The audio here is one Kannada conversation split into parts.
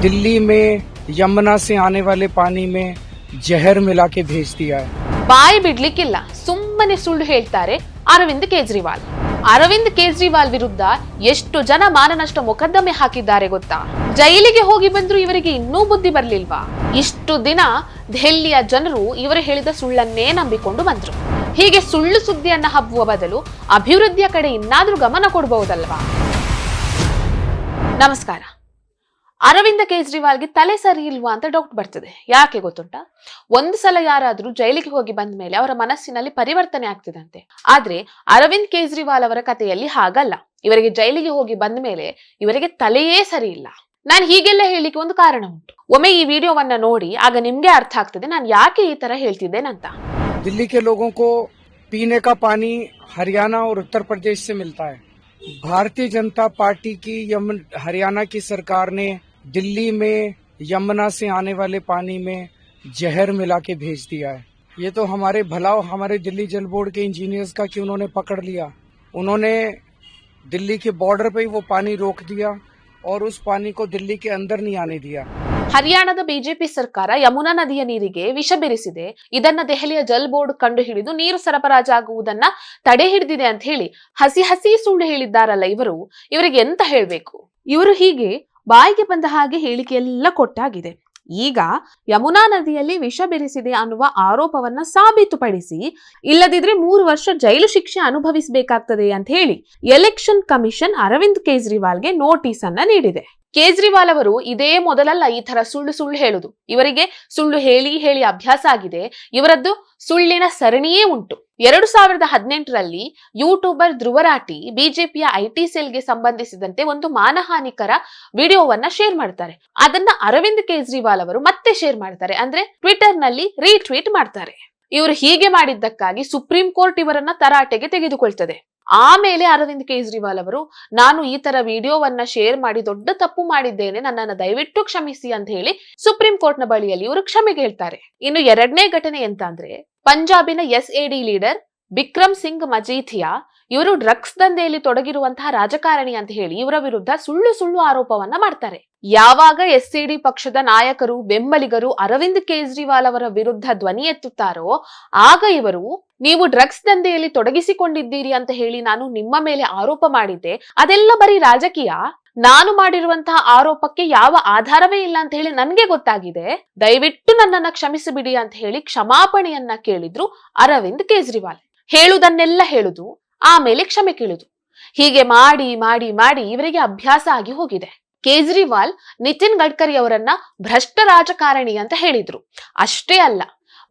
दिल्ली में यमुना से आने वाले पानी में जहर मिला के भेज दिया है ಬಾಯಿ ಬಿಡ್ಲಿಕ್ಕಿಲ್ಲ ಸುಮ್ಮನೆ ಸುಳ್ಳು ಹೇಳ್ತಾರೆ ಅರವಿಂದ್ ಕೇಜ್ರಿವಾಲ್ ಅರವಿಂದ್ ಕೇಜ್ರಿವಾಲ್ ವಿರುದ್ಧ ಎಷ್ಟು ಜನ ಮಾನನಷ್ಟ ಮೊಕದ್ದಮೆ ಹಾಕಿದ್ದಾರೆ ಗೊತ್ತಾ ಜೈಲಿಗೆ ಹೋಗಿ ಬಂದ್ರು ಇವರಿಗೆ ಇನ್ನೂ ಬುದ್ಧಿ ಬರ್ಲಿಲ್ವಾ ಇಷ್ಟು ದಿನ ದೆಹಲಿಯ ಜನರು ಇವರು ಹೇಳಿದ ಸುಳ್ಳನ್ನೇ ನಂಬಿಕೊಂಡು ಬಂದ್ರು ಹೀಗೆ ಸುಳ್ಳು ಸುದ್ದಿಯನ್ನ ಹಬ್ಬುವ ಬದಲು ಅಭಿವೃದ್ಧಿಯ ಕಡೆ ಇನ್ನಾದ್ರೂ ಗಮನ ಕೊಡಬಹುದಲ್ವಾ ನಮಸ್ಕಾರ ಅರವಿಂದ ಕೇಜ್ರಿವಾಲ್ಗೆ ತಲೆ ಸರಿ ಇಲ್ವಾ ಅಂತ ಡೌಟ್ ಬರ್ತದೆ ಯಾಕೆ ಗೊತ್ತುಂಟಾ ಒಂದು ಸಲ ಯಾರಾದ್ರೂ ಜೈಲಿಗೆ ಹೋಗಿ ಬಂದ ಮೇಲೆ ಅವರ ಮನಸ್ಸಿನಲ್ಲಿ ಪರಿವರ್ತನೆ ಆಗ್ತಿದಂತೆ ಆದ್ರೆ ಅರವಿಂದ್ ಕೇಜ್ರಿವಾಲ್ ಅವರ ಕಥೆಯಲ್ಲಿ ಹಾಗಲ್ಲ ಇವರಿಗೆ ಜೈಲಿಗೆ ಹೋಗಿ ಬಂದ ಮೇಲೆ ಇವರಿಗೆ ತಲೆಯೇ ಸರಿ ಇಲ್ಲ ನಾನು ಹೀಗೆಲ್ಲ ಹೇಳಿಕ್ಕೆ ಒಂದು ಕಾರಣ ಉಂಟು ಒಮ್ಮೆ ಈ ವಿಡಿಯೋವನ್ನ ನೋಡಿ ಆಗ ನಿಮ್ಗೆ ಅರ್ಥ ಆಗ್ತದೆ ನಾನು ಯಾಕೆ ಈ ತರ ಹೇಳ್ತಿದ್ದೇನಂತ दिल्ली के लोगों को पीने का पानी हरियाणा और उत्तर प्रदेश से मिलता है भारतीय जनता पार्टी की यमन हरियाणा की सरकार ने दिल्ली में यमुना से आने वाले पानी में जहर मिला के भेज दिया है ये तो हमारे भला हमारे दिल्ली जल बोर्ड के इंजीनियर्स का कि उन्होंने पकड़ लिया उन्होंने दिल्ली के बॉर्डर पे ही वो पानी रोक दिया और उस पानी को दिल्ली के अंदर नहीं आने दिया ಹರಿಯಾಣದ ಬಿಜೆಪಿ ಸರ್ಕಾರ ಯಮುನಾ ನದಿಯ ನೀರಿಗೆ ವಿಷ ಬೆರೆಸಿದೆ ಇದನ್ನ ದೆಹಲಿಯ ಜಲ್ ಬೋರ್ಡ್ ಕಂಡು ಹಿಡಿದು ನೀರು ಸರಬರಾಜಾಗುವುದನ್ನ ತಡೆ ಹಿಡಿದಿದೆ ಅಂತ ಹೇಳಿ ಹಸಿ ಹಸಿ ಸುಳ್ಳು ಹೇಳಿದ್ದಾರಲ್ಲ ಇವರು ಇವರಿಗೆ ಎಂತ ಹೇಳ್ಬೇಕು ಇವರು ಹೀಗೆ ಬಾಯಿಗೆ ಬಂದ ಹಾಗೆ ಹೇಳಿಕೆಯೆಲ್ಲ ಕೊಟ್ಟಾಗಿದೆ. ಈಗ ಯಮುನಾ ನದಿಯಲ್ಲಿ ವಿಷ ಬೆರೆಸಿದೆ ಅನ್ನುವ ಆರೋಪವನ್ನ ಸಾಬೀತುಪಡಿಸಿ ಇಲ್ಲದಿದ್ರೆ ಮೂರು ವರ್ಷ ಜೈಲು ಶಿಕ್ಷೆ ಅನುಭವಿಸಬೇಕಾಗ್ತದೆ ಅಂತ ಹೇಳಿ ಎಲೆಕ್ಷನ್ ಕಮಿಷನ್ ಅರವಿಂದ್ ಕೇಜ್ರಿವಾಲ್ಗೆ ನೋಟಿಸ್ ಅನ್ನ ನೀಡಿದೆ. ಕೇಜ್ರಿವಾಲ್ ಅವರು ಇದೇ ಮೊದಲಲ್ಲ ಈ ತರ ಸುಳ್ಳು ಸುಳ್ಳು ಹೇಳುದು. ಇವರಿಗೆ ಸುಳ್ಳು ಹೇಳಿ ಹೇಳಿ ಅಭ್ಯಾಸ ಆಗಿದೆ. ಇವರದ್ದು ಸುಳ್ಳಿನ ಸರಣಿಯೇ ಉಂಟು. ಎರಡು ಸಾವಿರದ ಹದಿನೆಂಟರಲ್ಲಿ ಯೂಟ್ಯೂಬರ್ ಧ್ರುವರಾಟಿ ಬಿಜೆಪಿಯ ಐಟಿ ಸೆಲ್ಗೆ ಸಂಬಂಧಿಸಿದಂತೆ ಒಂದು ಮಾನಹಾನಿಕರ ವಿಡಿಯೋವನ್ನ ಶೇರ್ ಮಾಡ್ತಾರೆ. ಅದನ್ನ ಅರವಿಂದ್ ಕೇಜ್ರಿವಾಲ್ ಅವರು ಮತ್ತೆ ಶೇರ್ ಮಾಡ್ತಾರೆ. ಅಂದ್ರೆ ಟ್ವಿಟರ್ನಲ್ಲಿ ರೀಟ್ವೀಟ್ ಮಾಡ್ತಾರೆ. ಇವರು ಹೀಗೆ ಮಾಡಿದ್ದಕ್ಕಾಗಿ ಸುಪ್ರೀಂ ಕೋರ್ಟ್ ಇವರನ್ನ ತರಾಟೆಗೆ ತೆಗೆದುಕೊಳ್ತದೆ. ಆಮೇಲೆ ಅರವಿಂದ್ ಕೇಜ್ರಿವಾಲ್ ಅವರು, ನಾನು ಈ ತರ ವಿಡಿಯೋವನ್ನ ಶೇರ್ ಮಾಡಿ ದೊಡ್ಡ ತಪ್ಪು ಮಾಡಿದ್ದೇನೆ, ನನ್ನನ್ನು ದಯವಿಟ್ಟು ಕ್ಷಮಿಸಿ ಅಂತ ಹೇಳಿ ಸುಪ್ರೀಂ ಕೋರ್ಟ್ನ ಬಳಿಯಲ್ಲಿ ಇವರು ಕ್ಷಮೆ ಹೇಳ್ತಾರೆ. ಇನ್ನು ಎರಡನೇ ಘಟನೆ ಎಂತ ಪಂಜಾಬಿನ S A D leader Bikram Singh Majithia, ಇವರು ಡ್ರಗ್ಸ್ ದಂಧೆಯಲ್ಲಿ ತೊಡಗಿರುವಂತಹ ರಾಜಕಾರಣಿ ಅಂತ ಹೇಳಿ ಇವರ ವಿರುದ್ಧ ಸುಳ್ಳು ಸುಳ್ಳು ಆರೋಪವನ್ನ ಮಾಡ್ತಾರೆ. ಯಾವಾಗ ಎಸ್ ಡಿ ಪಕ್ಷದ ನಾಯಕರು, ಬೆಂಬಲಿಗರು ಅರವಿಂದ್ ಕೇಜ್ರಿವಾಲ್ ಅವರ ವಿರುದ್ಧ ಧ್ವನಿ ಎತ್ತುತ್ತಾರೋ, ಆಗ ಇವರು ನೀವು ಡ್ರಗ್ಸ್ ದಂಧೆಯಲ್ಲಿ ತೊಡಗಿಸಿಕೊಂಡಿದ್ದೀರಿ ಅಂತ ಹೇಳಿ ನಾನು ನಿಮ್ಮ ಮೇಲೆ ಆರೋಪ ಮಾಡಿದ್ದೆ. ಅದೆಲ್ಲ ಬರೀ ರಾಜಕೀಯ. ನಾನು ಮಾಡಿರುವಂತಹ ಆರೋಪಕ್ಕೆ ಯಾವ ಆಧಾರವೇ ಇಲ್ಲ ಅಂತ ಹೇಳಿ ನನ್ಗೆ ಗೊತ್ತಾಗಿದೆ. ದಯವಿಟ್ಟು ನನ್ನನ್ನ ಕ್ಷಮಿಸಿಬಿಡಿ ಅಂತ ಹೇಳಿ ಕ್ಷಮಾಪಣೆಯನ್ನ ಕೇಳಿದ್ರು ಅರವಿಂದ್ ಕೇಜ್ರಿವಾಲ್. ಹೇಳುದನ್ನೆಲ್ಲ ಹೇಳುದು, ಆಮೇಲೆ ಕ್ಷಮೆ ಕೇಳುದು. ಹೀಗೆ ಮಾಡಿ ಮಾಡಿ ಮಾಡಿ ಇವರಿಗೆ ಅಭ್ಯಾಸ ಆಗಿ ಹೋಗಿದೆ. ಕೇಜ್ರಿವಾಲ್ ನಿತಿನ್ ಗಡ್ಕರಿ ಅವರನ್ನ ಭ್ರಷ್ಟ ರಾಜಕಾರಣಿ ಅಂತ ಹೇಳಿದ್ರು. ಅಷ್ಟೇ ಅಲ್ಲ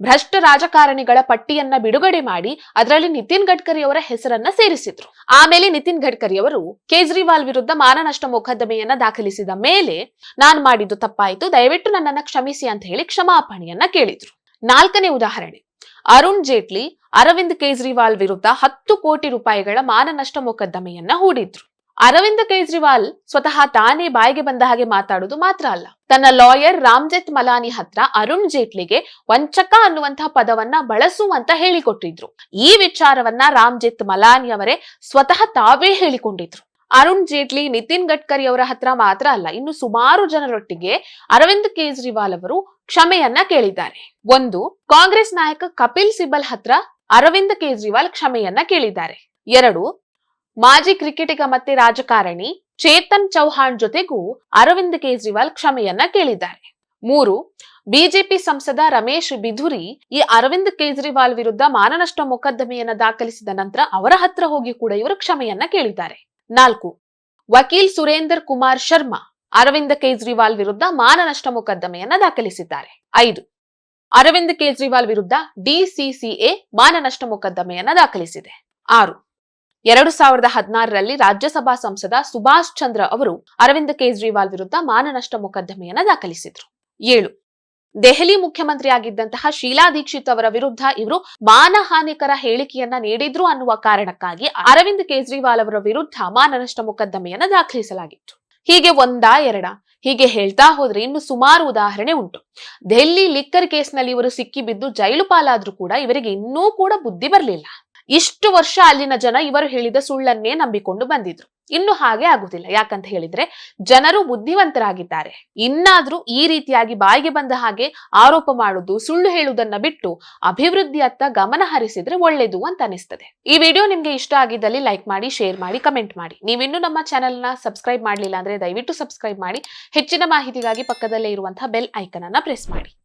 ಭ್ರಷ್ಟ ರಾಜಕಾರಣಿಗಳ ಪಟ್ಟಿಯನ್ನ ಬಿಡುಗಡೆ ಮಾಡಿ ಅದರಲ್ಲಿ ನಿತಿನ್ ಗಡ್ಕರಿ ಅವರ ಹೆಸರನ್ನ ಸೇರಿಸಿದ್ರು. ಆಮೇಲೆ ನಿತಿನ್ ಗಡ್ಕರಿ ಅವರು ಕೇಜ್ರಿವಾಲ್ ವಿರುದ್ಧ ಮಾನನಷ್ಟ ಮೊಕದ್ದಮೆಯನ್ನ ದಾಖಲಿಸಿದ ಮೇಲೆ ನಾನ್ ಮಾಡಿದ್ದು ತಪ್ಪಾಯಿತು, ದಯವಿಟ್ಟು ನನ್ನನ್ನ ಕ್ಷಮಿಸಿ ಅಂತ ಹೇಳಿ ಕ್ಷಮಾಪಣೆಯನ್ನ ಕೇಳಿದ್ರು. ನಾಲ್ಕನೇ ಉದಾಹರಣೆ. ಅರುಣ್ ಜೇಟ್ಲಿ ಅರವಿಂದ್ ಕೇಜ್ರಿವಾಲ್ ವಿರುದ್ಧ ಹತ್ತು ಕೋಟಿ ರೂಪಾಯಿಗಳ ಮಾನನಷ್ಟ ಮೊಕದ್ದಮೆಯನ್ನ ಹೂಡಿದ್ರು. ಅರವಿಂದ್ ಕೇಜ್ರಿವಾಲ್ ಸ್ವತಃ ತಾನೇ ಬಾಯಿಗೆ ಬಂದ ಹಾಗೆ ಮಾತಾಡುವುದು ಮಾತ್ರ ಅಲ್ಲ. ತನ್ನ ಲಾಯರ್ ರಾಮ್ಜೆತ್ ಮಲಾನಿ ಹತ್ರ ಅರುಣ್ ಜೇಟ್ಲಿಗೆ ವಂಚಕ ಅನ್ನುವಂತಹ ಪದವನ್ನ ಬಳಸುವಂತ ಹೇಳಿಕೊಟ್ಟಿದ್ರು. ಈ ವಿಚಾರವನ್ನ ರಾಮ್ಜೆತ್ ಮಲಾನಿ ಅವರೇ ಸ್ವತಃ ತಾವೇ ಹೇಳಿಕೊಂಡಿದ್ರು. ಅರುಣ್ ಜೇಟ್ಲಿ, ನಿತಿನ್ ಗಡ್ಕರಿ ಅವರ ಹತ್ರ ಮಾತ್ರ ಅಲ್ಲ, ಇನ್ನು ಸುಮಾರು ಜನರೊಟ್ಟಿಗೆ ಅರವಿಂದ್ ಕೇಜ್ರಿವಾಲ್ ಅವರು ಕ್ಷಮೆಯನ್ನ ಕೇಳಿದ್ದಾರೆ. ಒಂದು, ಕಾಂಗ್ರೆಸ್ ನಾಯಕ ಕಪಿಲ್ ಸಿಬಲ್ ಹತ್ರ ಅರವಿಂದ್ ಕೇಜ್ರಿವಾಲ್ ಕ್ಷಮೆಯನ್ನ ಕೇಳಿದ್ದಾರೆ. ಎರಡು ಮಾಜಿ ಕ್ರಿಕೆಟಿಗ ಮತ್ತೆ ರಾಜಕಾರಣಿ ಚೇತನ್ ಚೌಹಾಣ್ ಜೊತೆಗೂ ಅರವಿಂದ್ ಕೇಜ್ರಿವಾಲ್ ಕ್ಷಮೆಯನ್ನ ಕೇಳಿದ್ದಾರೆ. ಮೂರು, ಬಿಜೆಪಿ ಸಂಸದ ರಮೇಶ್ ಬಿಧುರಿ ಈ ಅರವಿಂದ್ ಕೇಜ್ರಿವಾಲ್ ವಿರುದ್ಧ ಮಾನನಷ್ಟ ಮೊಕದ್ದಮೆಯನ್ನ ದಾಖಲಿಸಿದ ನಂತರ ಅವರ ಹತ್ರ ಹೋಗಿ ಕೂಡ ಇವರು ಕ್ಷಮೆಯನ್ನ ಕೇಳಿದ್ದಾರೆ. ನಾಲ್ಕು, ವಕೀಲ್ ಸುರೇಂದರ್ ಕುಮಾರ್ ಶರ್ಮಾ ಅರವಿಂದ್ ಕೇಜ್ರಿವಾಲ್ ವಿರುದ್ಧ ಮಾನನಷ್ಟ ಮೊಕದ್ದಮೆಯನ್ನ ದಾಖಲಿಸಿದ್ದಾರೆ. ಐದು, ಅರವಿಂದ್ ಕೇಜ್ರಿವಾಲ್ ವಿರುದ್ಧ ಡಿಸಿಸಿಎ ಮಾನನಷ್ಟ ಮೊಕದ್ದಮೆಯನ್ನ ದಾಖಲಿಸಿದೆ. ಆರು ಎರಡು ಸಾವಿರದ ಹದಿನಾರರಲ್ಲಿ ರಾಜ್ಯಸಭಾ ಸಂಸದ ಸುಭಾಷ್ ಚಂದ್ರ ಅವರು ಅರವಿಂದ್ ಕೇಜ್ರಿವಾಲ್ ವಿರುದ್ಧ ಮಾನನಷ್ಟ ಮೊಕದ್ದಮೆಯನ್ನು ದಾಖಲಿಸಿದ್ರು. ಏಳು. ದೆಹಲಿ ಮುಖ್ಯಮಂತ್ರಿಯಾಗಿದ್ದಂತಹ ಶೀಲಾ ದೀಕ್ಷಿತ್ ಅವರ ವಿರುದ್ಧ ಇವರು ಮಾನಹಾನಿಕರ ಹೇಳಿಕೆಯನ್ನ ನೀಡಿದ್ರು ಅನ್ನುವ ಕಾರಣಕ್ಕಾಗಿ ಅರವಿಂದ್ ಕೇಜ್ರಿವಾಲ್ ಅವರ ವಿರುದ್ಧ ಮಾನನಷ್ಟ ಮೊಕದ್ದಮೆಯನ್ನ ದಾಖಲಿಸಲಾಗಿತ್ತು. ಹೀಗೆ ಒಂದಾ ಎರಡ. ಹೀಗೆ ಹೇಳ್ತಾ ಹೋದ್ರೆ ಇನ್ನು ಸುಮಾರು ಉದಾಹರಣೆ ಉಂಟು. ದೆಹಲಿ ಲಿಕ್ಕರ್ ಕೇಸ್ನಲ್ಲಿ ಇವರು ಸಿಕ್ಕಿಬಿದ್ದು ಜೈಲು ಪಾಲಾದ್ರೂ ಕೂಡ ಇವರಿಗೆ ಇನ್ನೂ ಕೂಡ ಬುದ್ಧಿ ಬರಲಿಲ್ಲ. ಇಷ್ಟು ವರ್ಷ ಅಲ್ಲಿನ ಜನ ಇವರು ಹೇಳಿದ ಸುಳ್ಳನ್ನೇ ನಂಬಿಕೊಂಡು ಬಂದಿದ್ರು. ಇನ್ನು ಹಾಗೆ ಆಗುದಿಲ್ಲ. ಯಾಕಂತ ಹೇಳಿದ್ರೆ ಜನರು ಬುದ್ಧಿವಂತರಾಗಿದ್ದಾರೆ. ಇನ್ನಾದ್ರೂ ಈ ರೀತಿಯಾಗಿ ಬಾಯಿಗೆ ಬಂದ ಹಾಗೆ ಆರೋಪ ಮಾಡುದು, ಸುಳ್ಳು ಹೇಳುವುದನ್ನ ಬಿಟ್ಟು ಅಭಿವೃದ್ಧಿಯತ್ತ ಗಮನ ಹರಿಸಿದ್ರೆ ಒಳ್ಳೇದು ಅಂತ ಅನಿಸ್ತದೆ. ಈ ವಿಡಿಯೋ ನಿಮ್ಗೆ ಇಷ್ಟ ಆಗಿದ್ದಲ್ಲಿ ಲೈಕ್ ಮಾಡಿ, ಶೇರ್ ಮಾಡಿ, ಕಮೆಂಟ್ ಮಾಡಿ. ನೀವಿನ್ನು ನಮ್ಮ ಚಾನೆಲ್ನ ಸಬ್ಸ್ಕ್ರೈಬ್ ಮಾಡಲಿಲ್ಲ ಅಂದ್ರೆ ದಯವಿಟ್ಟು ಸಬ್ಸ್ಕ್ರೈಬ್ ಮಾಡಿ. ಹೆಚ್ಚಿನ ಮಾಹಿತಿಗಾಗಿ ಪಕ್ಕದಲ್ಲೇ ಇರುವಂತಹ ಬೆಲ್ ಐಕನ್ ಅನ್ನ ಪ್ರೆಸ್ ಮಾಡಿ.